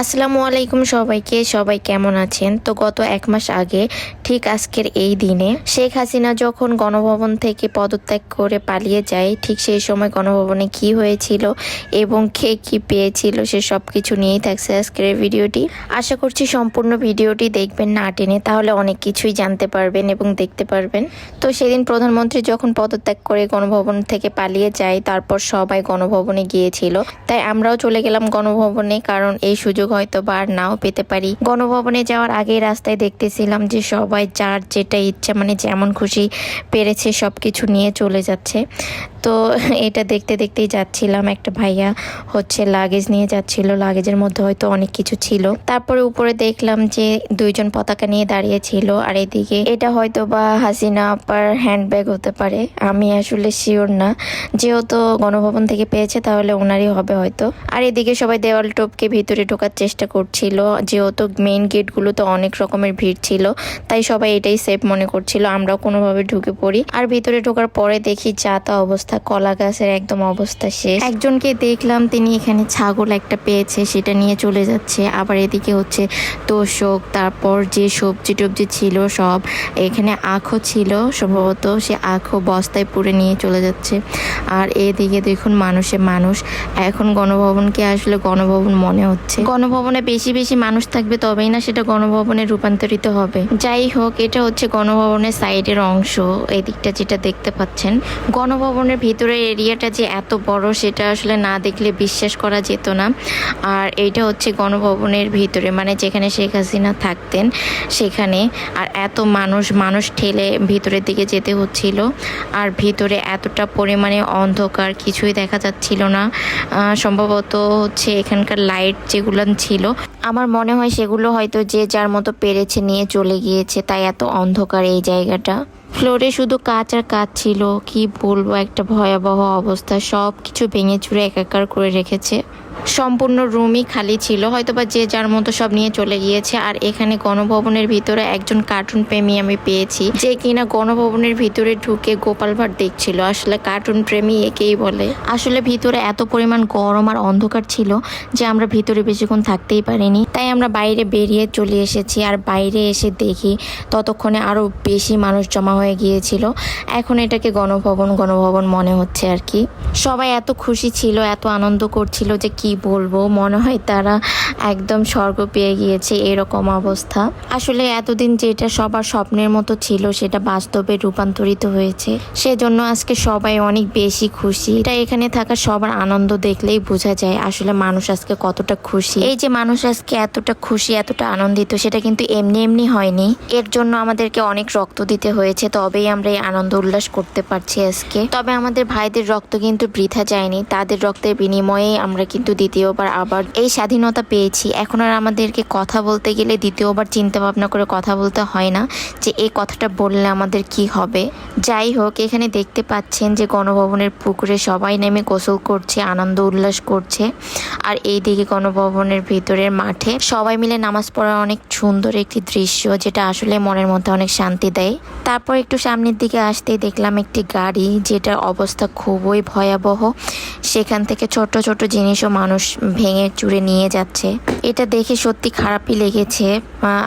আসসালামু আলাইকুম সবাইকে, সবাই কেমন আছেন? তো গত এক মাস আগে, ঠিক আজকের এই দিনে, শেখ হাসিনা যখন গণভবন থেকে পদত্যাগ করে পালিয়ে যায়, ঠিক সেই সময় গণভবনে কি হয়েছিল এবং কে কি পেয়েছিল, সে সব কিছু নিয়েই থাকছে আজকের এই ভিডিওটি। আশা করছি সম্পূর্ণ ভিডিওটি দেখবেন না টেনে, তাহলে অনেক কিছুই জানতে পারবেন এবং দেখতে পারবেন। তো সেদিন প্রধানমন্ত্রী যখন পদত্যাগ করে গণভবন থেকে পালিয়ে যায়, তারপর সবাই গণভবনে গিয়েছিল। তাই আমরাও চলে গেলাম গণভবনে, কারণ এই সুযোগ হয়তো বার নাও পেতে পারি। গণভবনে যাওয়ার আগে রাস্তায় দেখতেছিলাম যে সবাই যার যেটা ইচ্ছা মানে যেমন খুশি পেরেছে সব কিছু নিয়ে চলে যাচ্ছে। তো এটা দেখতে দেখতেই যাচ্ছিলাম, একটা ভাইয়া হচ্ছে লাগেজ নিয়ে যাচ্ছিল। লাগেজের মধ্যে হয়তো অনেক কিছু ছিল। তারপরে উপরে দেখলাম যে দুইজন পতাকা নিয়ে দাঁড়িয়ে ছিল। আর এদিকে এটা হয়তো বা হাসিনা আপার হ্যান্ডব্যাগ হতে পারে। আমি আসলে শিওর না। যেহেতু গণভবন থেকে পেয়েছে, তাহলে ওনারই হবে হয়তো। আর এদিকে সবাই দেওয়াল টোপকে ভিতরে ঢোকার চেষ্টা করছিল। যেহেতু মেইন গেটগুলো তো অনেক রকমের ভিড় ছিল, তাই সবাই এটাই সেফ মনে করছিল, আমরাও কোনোভাবে ঢুকে পড়ি। আর ভিতরে ঢোকার পরে দেখি যা তা অবস্থা, কলা গাছের একদম অবস্থা শেষ। একজনকে দেখলাম তিনি এখানে ছাগল একটা পেয়েছে, সেটা নিয়ে চলে যাচ্ছে। আবার এদিকে হচ্ছে তোষক, তারপর যে সবজি টবজি ছিল সব, এখানে আখও ছিল। সম্ভবত সে আখও বস্তায় পুরে নিয়ে চলে যাচ্ছে। আর এদিকে দেখুন মানুষে মানুষ। এখন গণভবনকে আসলে গণভবন মনে হচ্ছে? গণভবনে বেশি বেশি মানুষ থাকবে তবেই না সেটা গণভবনে রূপান্তরিত হবে। যাই হোক, এটা হচ্ছে গণভবনের সাইডের অংশ এই দিকটা যেটা দেখতে পাচ্ছেন। গণভবনের ভিতরের এরিয়াটা যে এত বড় সেটা আসলে না দেখলে বিশ্বাস করা যেত না। আর এইটা হচ্ছে গণভবনের ভিতরে মানে যেখানে শেখ হাসিনা থাকতেন সেখানে। আর এত মানুষ মানুষ ঠেলে ভিতরের দিকে যেতে হচ্ছিল। আর ভিতরে এতটা পরিমাণে অন্ধকার, কিছুই দেখা যাচ্ছিল না। সম্ভবত হচ্ছে এখানকার লাইট যেগুলো ছিল। আমার মনে হয় সেগুলো হয়তো যে যার মতো পেরেছে নিয়ে চলে গিয়েছে, তাই এত অন্ধকার এই জায়গাটা। ফ্লোরে শুধু কাচ আর কাচ ছিল। কি বলব, একটা ভয়াবহ অবস্থা। সব কিছু ভেঙে চুরে একাকার করে রেখেছে। সম্পূর্ণ রুমই খালি ছিল। হয়তো বা যে যার মতো সব নিয়ে চলে গিয়েছে। আর এখানে গণভবনের ভিতরে একজন কার্টুন প্রেমী আমি পেয়েছি, যে কিনা গণভবনের ভিতরে ঢুকে গোপাল ভাট দেখছিল। আসলে কার্টুন প্রেমী একেই বলে। আসলে ভিতরে এত পরিমাণ গরম আর অন্ধকার ছিল যে আমরা ভিতরে বেশিক্ষণ থাকতেই পারিনি। তাই আমরা বাইরে বেরিয়ে চলে এসেছি আর বাইরে এসে দেখি ততক্ষণে আরও বেশি মানুষ জমা হয়ে গিয়েছিল। এখন এটাকে গণভবন গণভবন মনে হচ্ছে আর কি। সবাই এত খুশি ছিল, এত আনন্দ করছিল যে কি বলব? মনে হয় তারা একদম স্বর্গ পেয়ে গিয়েছে এরকম অবস্থা। আসলে এতদিন যেটা সবার স্বপ্নের মতো ছিল, সেটা বাস্তবে রূপান্তরিত হয়েছে। সেজন্য আজকে সবাই অনেক বেশি খুশি। এটা এখানে থাকা সবার আনন্দ দেখলেই বোঝা যায় আসলে মানুষ আজকে কতটা খুশি। এই যে মানুষ আজকে এতটা খুশি, এতটা আনন্দিত, সেটা কিন্তু এমনি এমনি হয়নি। এর জন্য আমাদেরকে অনেক রক্ত দিতে হয়েছে, তবেই আমরা এই আনন্দ উল্লাস করতে পারছি আজকে। তবে আমাদের ভাইদের রক্ত কিন্তু বৃথা যায়নি। তাদের রক্তের বিনিময়ে আমরা কিন্তু দ্বিতীয়বার আবার এই স্বাধীনতা পেয়েছি। এখন আর আমাদেরকে কথা বলতে গেলে দ্বিতীয়বার চিন্তা ভাবনা করে কথা বলতে হয় না যে এই কথাটা বললে আমাদের কি হবে। যাই হোক, এখানে দেখতে পাচ্ছেন যে গণভবনের পুকুরে সবাই নেমে গোসল করছে, আনন্দ উল্লাস করছে। আর এইদিকে গণভবনের ভিতরের মাঠে সবাই মিলে নামাজ পড়ার অনেক সুন্দর একটি দৃশ্য, যেটা আসলে মনের মধ্যে অনেক শান্তি দেয়। তারপর একটু সামনের দিকে আসতেই দেখলাম একটি গাড়ি, যেটার অবস্থা খুবই ভয়াবহ। সেখান থেকে ছোট ছোট জিনিসও মানুষ ভেঙে চুরে নিয়ে যাচ্ছে। এটা দেখে সত্যি খারাপই লেগেছে।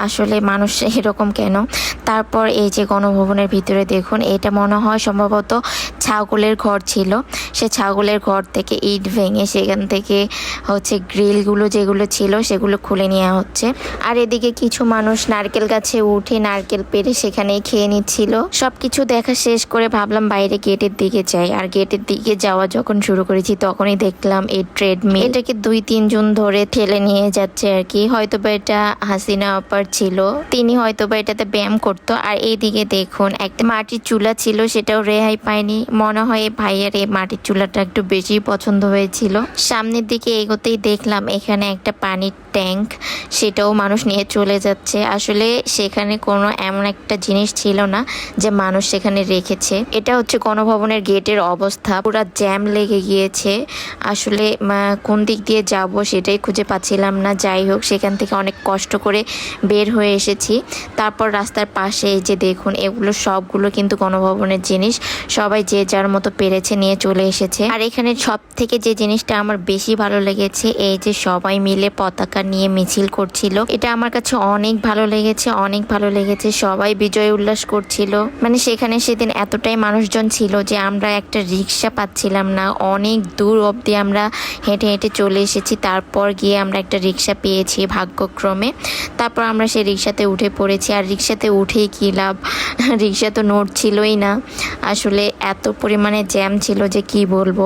আসলে মানুষ এরকম কেন? তারপর এই যে গণভবনের ভিতরে দেখুন, এটা মনে হয় সম্ভবত ছাগলের ঘর ছিল। সে ছাগলের ঘর থেকে ইট ভেঙে সেখান থেকে হচ্ছে গ্রিলগুলো যেগুলো ছিল সেগুলো খুলে নেওয়া হচ্ছে। আর এদিকে কিছু মানুষ নারকেল গাছে উঠে নারকেল পেরে সেখানেই খেয়ে নিচ্ছিল। সব কিছু দেখা শেষ করে ভাবলাম বাইরে গেটের দিকে যাই। আর গেটের দিকে যাওয়া যখন শুরু করেছি তখনই দেখলাম এই ট্রেডমিল। এটাকে দুই তিনজন ধরে ঠেলে নিয়ে যাচ্ছে আর কি। হয়তো বা এটা হাসিনা আপার ছিল। তিনি হয়তো বা এটাতে ব্যায়াম করতো। আর এইদিকে দেখুন, একটা মাটির চুলা ছিল, সেটাও রেহাই পায়নি। মনে হয় ভাইয়ের এই মাটির চুলাটা একটু বেশি পছন্দ হয়েছিল। সামনের দিকে এগোতেই দেখলাম, এখানে একটা পানির ট্যাঙ্ক, সেটাও মানুষ নিয়ে চলে যাচ্ছে। আসলে সেখানে কোনো এমন একটা জিনিস ছিল না যে মানুষ সেখানে রেখেছে। এটা হচ্ছে গণভবনের গেটের অবস্থা। পুরো জ্যাম লেগে গিয়েছে। আসলে কোন দিক দিয়ে যাব সেটাই খুঁজে পাচ্ছিলাম না। যাই হোক, সেখান থেকে অনেক কষ্ট করে বের হয়ে এসেছি। তারপর রাস্তার পাশে যে দেখুন, এগুলো সবগুলো কিন্তু গণভবনের জিনিস। সবাই যে যার মতো পেরেছে নিয়ে চলে এসেছে। আর এখানে সব থেকে যে জিনিসটা আমার বেশি ভালো লেগেছে, এই যে সবাই মিলে পতাকা নিয়ে মিছিল করছিল। এটা আমার কাছে অনেক ভালো লেগেছে, অনেক ভালো লেগেছে। সবাই বিজয় উল্লাস করছিল। মানে সেখানে সেদিন এতটাই মানুষজন ছিল যে আমরা একটা রিক্সা পাচ্ছিলাম না। অনেক দূর অবধি আমরা হেঁটে হেঁটে চলে এসেছি। তারপর গিয়ে আমরা একটা রিক্সা পেয়েছি ভাগ্যক্রমে। তারপর আমরা সেই রিক্সাতে উঠে পড়েছি। আর রিক্সাতে উঠেই কী লাভ? রিক্সা তো নোট ছিলই না। আসলে এত পরিমাণে জ্যাম ছিল যে কি বলব?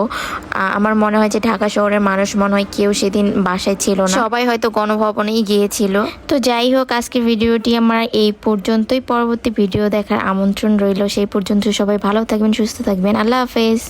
আমার মনে হয় যে ঢাকা শহরের মানুষ মনে হয় কেউ সেদিন বাসায় ছিল না। সবাই হয়তো গণভবনেই গিয়েছিল। তো যাই হোক আজকের ভিডিওটি আমার এই পর্যন্তই। পরবর্তী ভিডিও দেখার আমন্ত্রণ রইল। সেই পর্যন্ত সবাই ভালো থাকবেন সুস্থ থাকবেন। আল্লাহ হাফেজ।